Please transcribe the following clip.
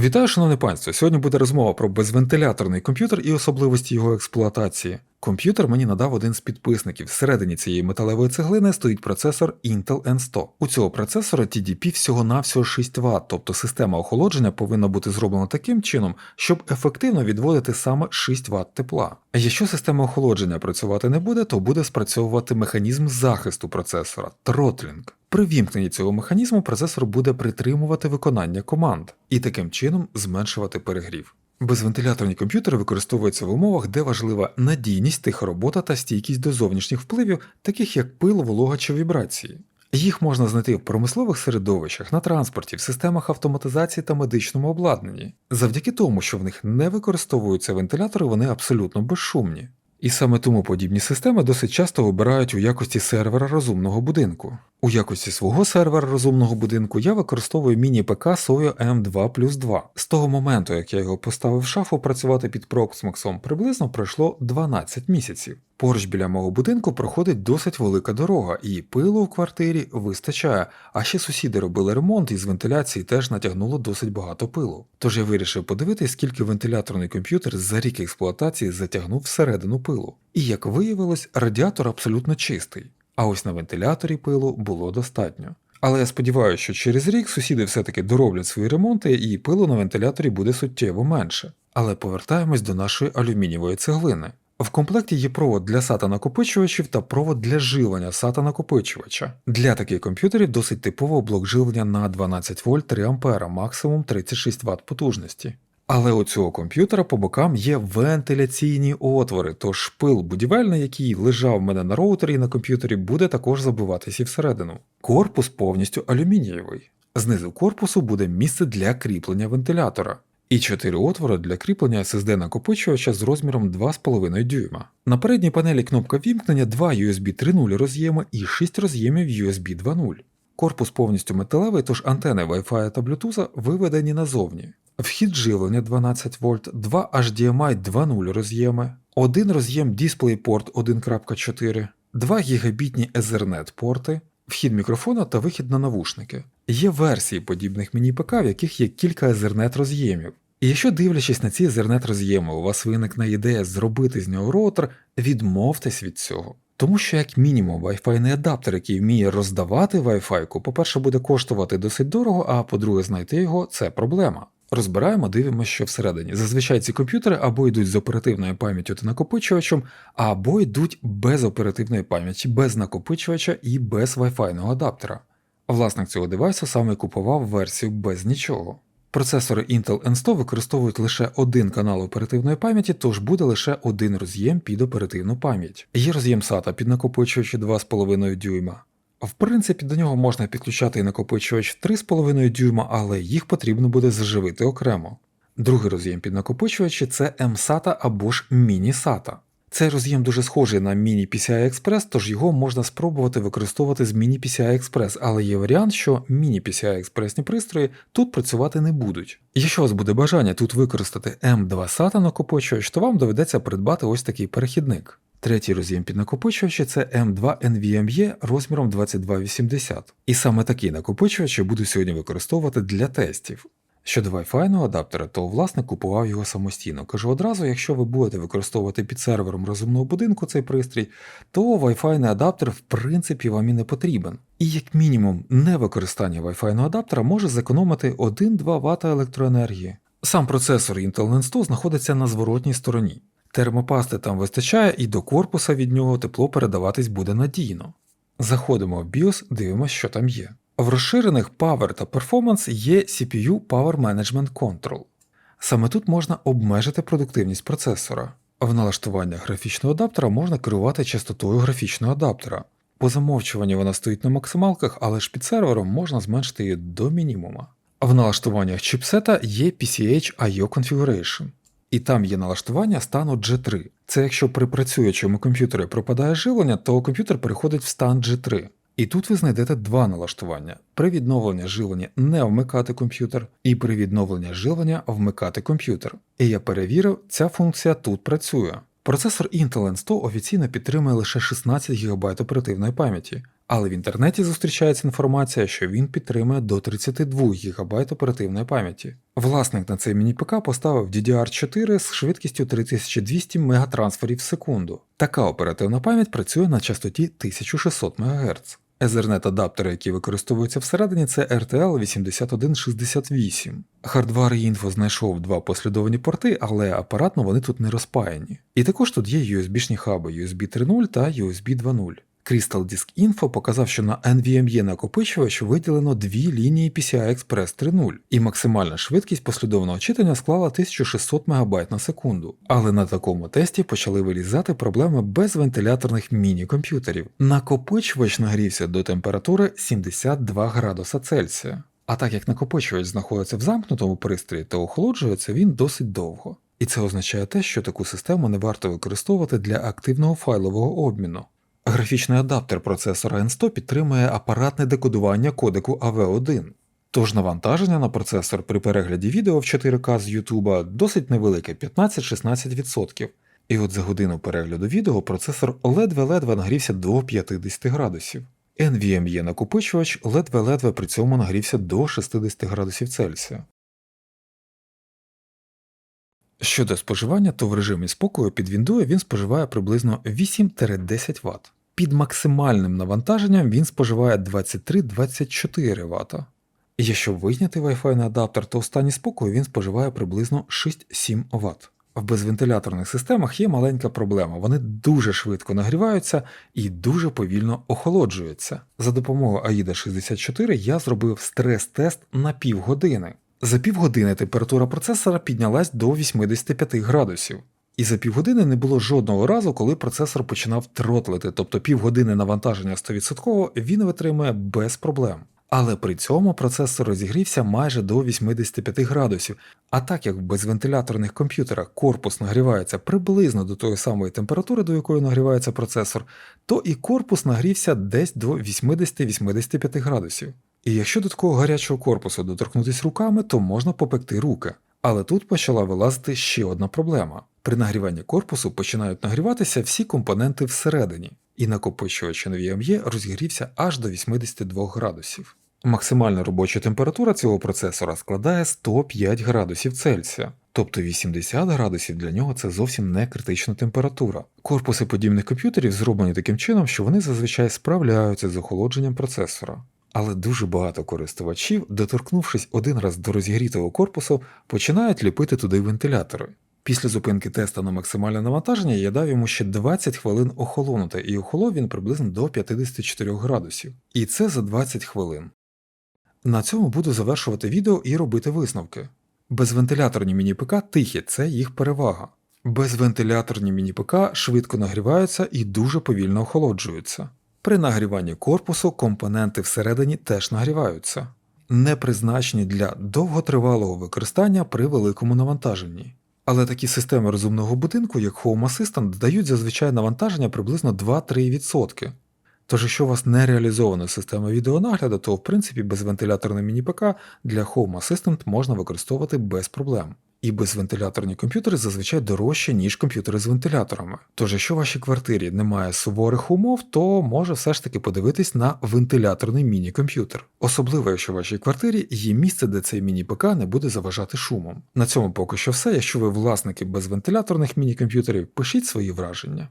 Вітаю, шановне панство! Сьогодні буде розмова про безвентиляторний комп'ютер і особливості його експлуатації. Комп'ютер мені надав один з підписників. Всередині цієї металевої цеглини стоїть процесор Intel N100. У цього процесора TDP всього-навсього 6 Вт, тобто система охолодження повинна бути зроблена таким чином, щоб ефективно відводити саме 6 Вт тепла. А якщо система охолодження працювати не буде, то буде спрацьовувати механізм захисту процесора тротлінг. При вімкненні цього механізму процесор буде притримувати виконання команд і таким чином зменшувати перегрів. Безвентиляторні комп'ютери використовуються в умовах, де важлива надійність, тиха робота та стійкість до зовнішніх впливів, таких як пил, волога чи вібрації. Їх можна знайти в промислових середовищах, на транспорті, в системах автоматизації та медичному обладнанні. Завдяки тому, що в них не використовуються вентилятори, вони абсолютно безшумні. І саме тому подібні системи досить часто обирають у якості сервера розумного будинку. У якості свого сервера розумного будинку я використовую міні-ПК Soyo M2 плюс 2. З того моменту, як я його поставив в шафу працювати під Proxmox, приблизно пройшло 12 місяців. Поруч біля мого будинку проходить досить велика дорога, і пилу в квартирі вистачає, а ще сусіди робили ремонт і з вентиляції теж натягнуло досить багато пилу. Тож я вирішив подивитись, скільки вентиляторний комп'ютер за рік експлуатації затягнув всередину пилу. І як виявилось, радіатор абсолютно чистий. А ось на вентиляторі пилу було достатньо. Але я сподіваюся, що через рік сусіди все-таки дороблять свої ремонти і пилу на вентиляторі буде суттєво менше. Але повертаємось до нашої алюмінієвої цеглини. В комплекті є провод для SATA накопичувачів та провод для живлення SATA накопичувача. Для таких комп'ютерів досить типово блок живлення на 12 вольт 3 А, максимум 36 Вт потужності. Але у цього комп'ютера по бокам є вентиляційні отвори, тож пил будівельний, який лежав в мене на роутері і на комп'ютері, буде також забиватися всередину. Корпус повністю алюмінієвий. Знизу корпусу буде місце для кріплення вентилятора. І 4 отвори для кріплення SSD накопичувача з розміром 2,5 дюйма. На передній панелі кнопка вімкнення 2 USB 3.0 роз'єми і 6 роз'ємів USB 2.0. Корпус повністю металевий, тож антени Wi-Fi та Bluetooth виведені назовні. Вхід живлення 12 вольт, 2 HDMI 2.0 роз'єми, один роз'єм DisplayPort 1.4, 2 гігабітні Ethernet порти, вхід мікрофона та вихід на навушники. Є версії подібних міні-ПК, в яких є кілька Ethernet роз'ємів. І якщо дивлячись на ці Ethernet роз'єми, у вас виникне ідея зробити з нього роутер, відмовтесь від цього. Тому що, як мінімум, Wi-Fi адаптер, який вміє роздавати Wi-Fi, по-перше, буде коштувати досить дорого, а по-друге, знайти його це проблема. Розбираємо, дивимося, що всередині. Зазвичай ці комп'ютери або йдуть з оперативною пам'яттю та накопичувачем, або йдуть без оперативної пам'яті, без накопичувача і без Wi-Fi адаптера. Власник цього девайсу саме купував версію без нічого. Процесори Intel N100 використовують лише один канал оперативної пам'яті, тож буде лише один роз'єм під оперативну пам'ять. Є роз'єм SATA під накопичувачі 2,5 дюйма. В принципі, до нього можна підключати і накопичувач 3,5 дюйма, але їх потрібно буде заживити окремо. Другий роз'єм під накопичувачі це M-SATA або ж Mini-SATA. Цей роз'єм дуже схожий на Mini PCI Express, тож його можна спробувати використовувати з Mini PCI Express, але є варіант, що Mini PCI Expressні пристрої тут працювати не будуть. Якщо у вас буде бажання тут використати M2 SATA накопичувач, то вам доведеться придбати ось такий перехідник. Третій роз'єм під накопичувачі це M2 NVMe розміром 2280. І саме такі накопичувачі буду сьогодні використовувати для тестів. Щодо Wi-Fi адаптера, то власник купував його самостійно. Кажу одразу, якщо ви будете використовувати під сервером розумного будинку цей пристрій, то Wi-Fi адаптер в принципі вам і не потрібен. І як мінімум, невикористання Wi-Fi адаптера може зекономити 1-2 Вт електроенергії. Сам процесор Intel N100 знаходиться на зворотній стороні. Термопасти там вистачає і до корпуса від нього тепло передаватись буде надійно. Заходимо в BIOS, дивимося, що там є. В розширених Power та Performance є CPU Power Management Control. Саме тут можна обмежити продуктивність процесора. В налаштуваннях графічного адаптера можна керувати частотою графічного адаптера. По замовчуванню вона стоїть на максималках, але ж під сервером можна зменшити її до мінімума. В налаштуваннях чіпсета є PCH I.O. Configuration. І там є налаштування стану G3. Це якщо при працюючому комп'ютері пропадає живлення, то комп'ютер переходить в стан G3. І тут ви знайдете два налаштування: при відновленні живлення не вмикати комп'ютер, і при відновленні живлення вмикати комп'ютер. І я перевірив, ця функція тут працює. Процесор Intel N100 офіційно підтримує лише 16 ГБ оперативної пам'яті, але в інтернеті зустрічається інформація, що він підтримує до 32 ГБ оперативної пам'яті. Власник на цей міні-ПК поставив DDR4 з швидкістю 3200 мегатрансферів в секунду. Така оперативна пам'ять працює на частоті 1600 МГц. Ethernet адаптери, які використовуються всередині, це RTL 8168. Хардвар і інфо знайшов два послідовні порти, але апаратно вони тут не розпаяні. І також тут є USB-шні хаби USB 3.0 та USB 2.0. Crystal Disk Info показав, що на NVMe накопичувач виділено дві лінії PCI Express 3.0, і максимальна швидкість послідовного читання склала 1600 МБ на секунду. Але на такому тесті почали вилізати проблеми без вентиляторних міні-комп'ютерів. Накопичувач нагрівся до температури 72 градуса Цельсія. А так як накопичувач знаходиться в замкнутому пристрої, то охолоджується він досить довго. І це означає те, що таку систему не варто використовувати для активного файлового обміну. Графічний адаптер процесора N100 підтримує апаратне декодування кодеку AV1. Тож навантаження на процесор при перегляді відео в 4К з YouTube досить невелике 15-16%. І от за годину перегляду відео процесор ледве-ледве нагрівся до 50 градусів. NVMe накопичувач ледве-ледве при цьому нагрівся до 60 градусів Цельсія. Щодо споживання, то в режимі спокою під Windows він споживає приблизно 8-10 Вт. Під максимальним навантаженням він споживає 23-24 Вт. Якщо вийняти Wi-Fi адаптер, то в стані спокою він споживає приблизно 6-7 Вт. В безвентиляторних системах є маленька проблема, вони дуже швидко нагріваються і дуже повільно охолоджуються. За допомогою AIDA 64 я зробив стрес-тест на півгодини. За півгодини температура процесора піднялась до 85 градусів. І за півгодини не було жодного разу, коли процесор починав тротлити, тобто півгодини навантаження 100% він витримує без проблем. Але при цьому процесор розігрівся майже до 85 градусів. А так як в безвентиляторних комп'ютерах корпус нагрівається приблизно до тої самої температури, до якої нагрівається процесор, то і корпус нагрівся десь до 80-85 градусів. І якщо до такого гарячого корпусу доторкнутися руками, то можна попекти руки. Але тут почала вилазити ще одна проблема. При нагріванні корпусу починають нагріватися всі компоненти всередині, і накопичувач NVMe розігрівся аж до 82 градусів. Максимальна робоча температура цього процесора складає 105 градусів Цельсія, тобто 80 градусів для нього це зовсім не критична температура. Корпуси подібних комп'ютерів зроблені таким чином, що вони зазвичай справляються з охолодженням процесора. Але дуже багато користувачів, доторкнувшись один раз до розігрітого корпусу, починають ліпити туди вентилятори. Після зупинки теста на максимальне навантаження я дав йому ще 20 хвилин охолонути, і охолов він приблизно до 54 градусів. І це за 20 хвилин. На цьому буду завершувати відео і робити висновки. Безвентиляторні міні-ПК тихі, це їх перевага. Безвентиляторні міні-ПК швидко нагріваються і дуже повільно охолоджуються. При нагріванні корпусу компоненти всередині теж нагріваються, не призначені для довготривалого використання при великому навантаженні. Але такі системи розумного будинку, як Home Assistant, дають зазвичай навантаження приблизно 2-3%. Тож, якщо у вас не реалізована система відеонагляду, то в принципі безвентиляторне міні-ПК для Home Assistant можна використовувати без проблем. І безвентиляторні комп'ютери зазвичай дорожчі, ніж комп'ютери з вентиляторами. Тож, якщо в вашій квартирі немає суворих умов, то може все ж таки подивитись на вентиляторний міні-комп'ютер. Особливо, якщо в вашій квартирі є місце, де цей міні-ПК не буде заважати шумом. На цьому поки що все. Якщо ви власники безвентиляторних міні-комп'ютерів, пишіть свої враження.